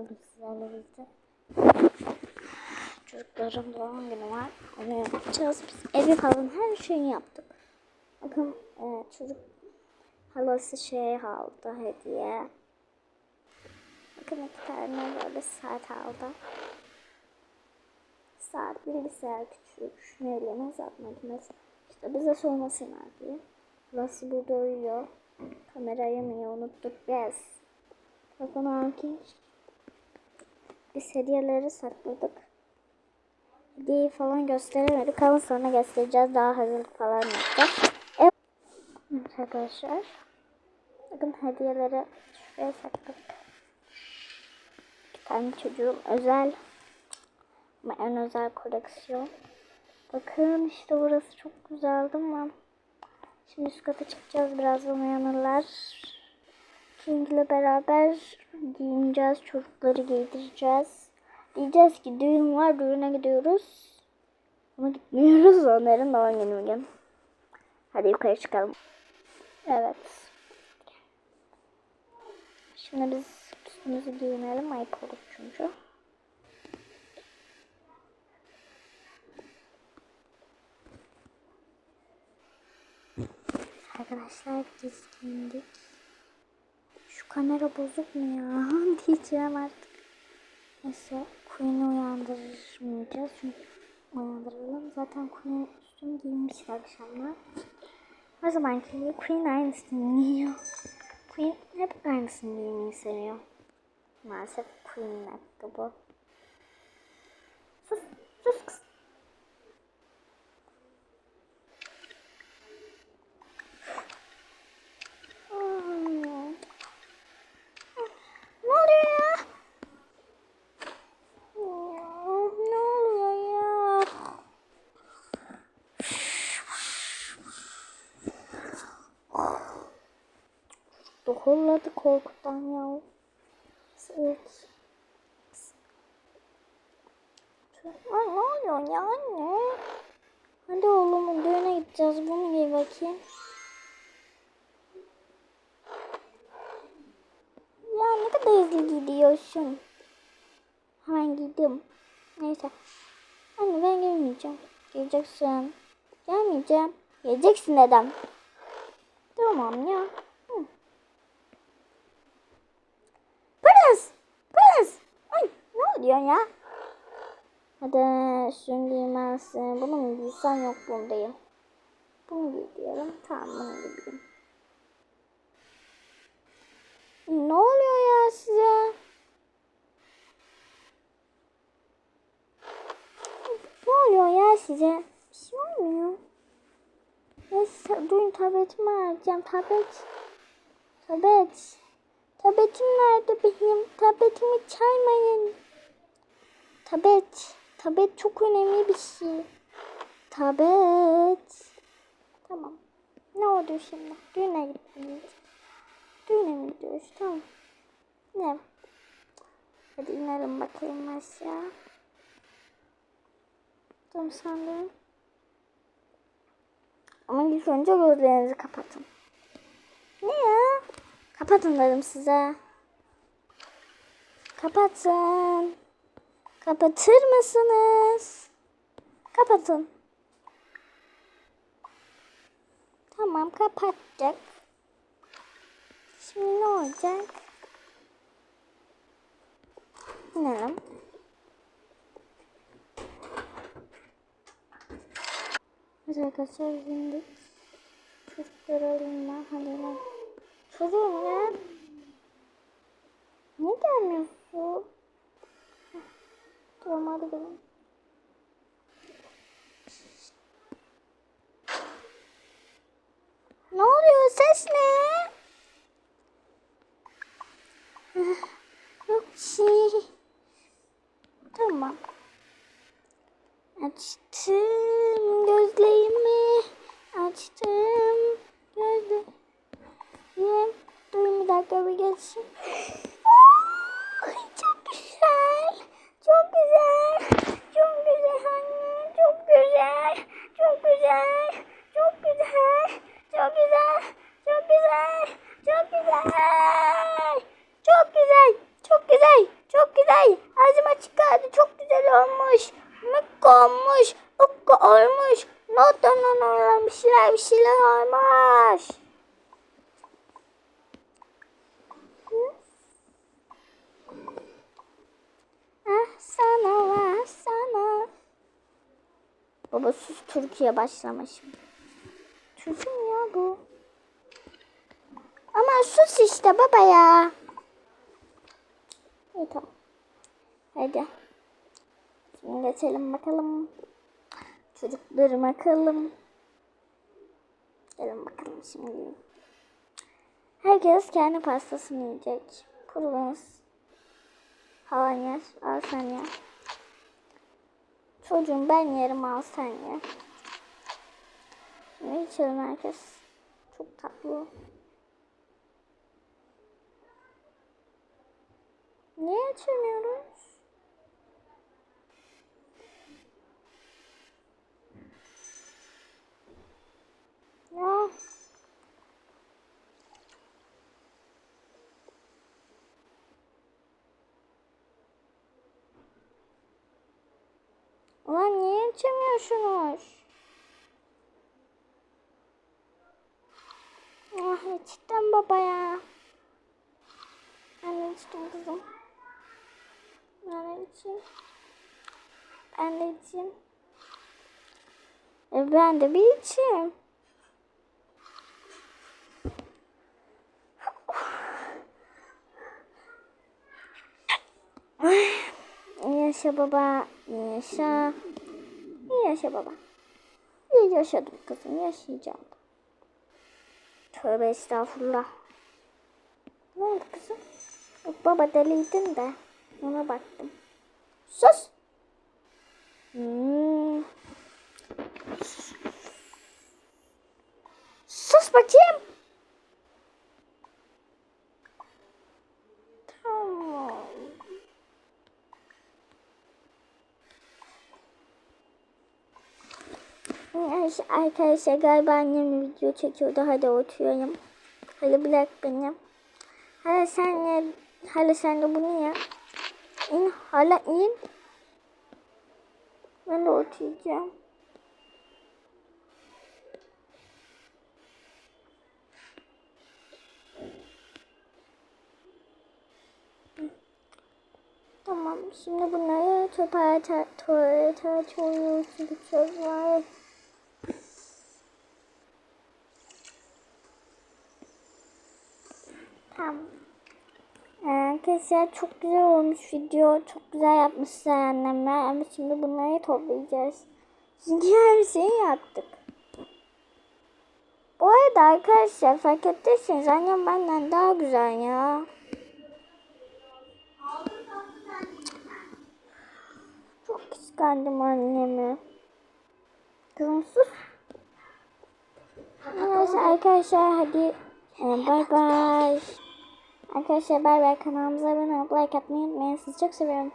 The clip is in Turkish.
bugün sizlerle birlikte. Çocukların doğum günü var. Onu yapacağız. Biz evi falan her şeyi yaptık. Bakın e, çocuk halası şey aldı hediye. Bakın iki tane böyle saat aldı. Saat bilgisayar küçük. Şunu saat makinesi. İşte bize sormasınlar diye. Halası burada uyuyor. Kamerayı mı unuttuk biz. Bakın hangi biz hediyeleri sakladık. Hediyeyi falan gösteremedik ama sonra göstereceğiz. Daha hazırlık falan yapacağız. Evet arkadaşlar. Bakın hediyeleri şuraya sakladık. İki tane çocuğum özel ama en özel koleksiyon. Bakın işte burası çok güzeldi ama şimdi üst kata çıkacağız. Birazdan uyanırlar. İle beraber giyineceğiz. Çocukları giydireceğiz. Diyeceğiz ki düğün var. Düğüne gidiyoruz. Ama gitmiyoruz. Onların doğum günü bugün. Hadi yukarı çıkalım. Evet. Şimdi biz üstümüzü giyinelim. Ayıp olur çünkü. Arkadaşlar biz giyindik. Kamera bozuk mu ya? Diyeceğim artık. Neyse Queen'i uyandırmayacağız. Çünkü uyandıralım. Zaten Queen üstünü giymiş akşamlar. O zaman gibi Queen aynısını giyiyor. Queen hep aynısını giymeyi seviyor. Maalesef Queen'in hakkı bu. Sus, sus kız. Hmm. Ne oluyor ya? Ya, Ne oluyor ya? Dokulladı korkudan ya. Evet. Ay, ne oluyor ya anne? Hadi oğlumun düğüne gideceğiz. Bunu giy bakayım. Ya ne kadar hızlı gidiyorsun. Hemen giydim. Neyse. Anne ben gelmeyeceğim. Geleceksin. Gelmeyeceğim. Geleceksin dedem. Tamam ya. Hı. Pırız. Pırız. Ay ne oluyor ya? Hadi şunu giymezsin. Bunu mu giysen yok bundayım. Bunu giy. Tamam bunu giyeyim. Ne oluyor ya size? Ne oluyor ya size? Bir şey olmuyor. Neyse duyun tabletimi alacağım. Tablet. Tablet. Tabletim nerede benim? Tabletimi çalmayın. Tablet. Tablet çok önemli bir şey. Tablet. Tamam. Ne oldu şimdi? Düğüne gittiniz. Düğüne mi gidiyoruz? Tamam. Ne? Hadi inelim bakayım aşağı. Tamam sen de. Ama ilk önce gözlerinizi kapatın. Ne ya? Kapatın dedim size. Kapatın. Kapatır mısınız? Kapatın. Tamam kapatacak. Şimdi ne olacak? İnelim. Evet arkadaşlar indik. Çocukları alayım ben. Hadi. Çocuğum ya. Niye gelmiyorsun? Hadi gidelim. Ne oluyor? Ses ne? Yok bir şey. Tamam. Açtım gözlerimi. Açtım gözlerimi. Dur bir dakika bir geçsin. Çok güzel. Çok güzel. Olmuş. Ukka olmuş. Notanın olan bir şeyler olmuş. Ah sana var sana. Baba sus Türkiye başlamışım. Çocuğum ya bu. Ama sus işte baba ya. İyi tamam. Hadi. Şimdi geçelim bakalım. Çocuklarım bakalım. Gelin bakalım şimdi. Herkes kendi pastasını yiyecek. Kurulunuz. Havan yer. Al sen ye. Çocuğum ben yerim al sen ye. Şimdi içelim herkes. Çok tatlı. Niye açamıyoruz? Ya. Ulan niye açamıyorsunuz? Ah içtim baba ya. Ben de içtim kızım. Ben de içeyim. Ben de içeyim. E ben de bir içeyim. Yaşa baba, yaşa. Yaşa baba. Yaşadım kızım, yaşayacağım. Tövbe estağfurullah. Ne oldu kızım? Baba deliydin de. Ona baktım. Sus. Hmm. Sus bakayım. Tamam. Neyse Arkadaşlar galiba annem video çekiyordu. Hadi oturayım. Hadi bırak beni. Hala sen ye. Hala sen de bunu ye. İn. Hala in. Ben de oturacağım. Tamam. Şimdi bunları çöpe atar, tuvalete atıyoruz. Bir söz var. Tamam. Ee, Arkadaşlar çok güzel olmuş video. Çok güzel yapmışlar annemler. Ama şimdi bunları toplayacağız. Çünkü her şeyi yaptık. Bu arada arkadaşlar fark ettiyseniz annem benden daha güzel ya. Çok kıskandım annemi. Kızım sus. Neyse arkadaşlar hadi ee, bay bay. Arkadaşlar bay bay kanalımıza abone olup like atmayı unutmayın. Sizi çok seviyorum.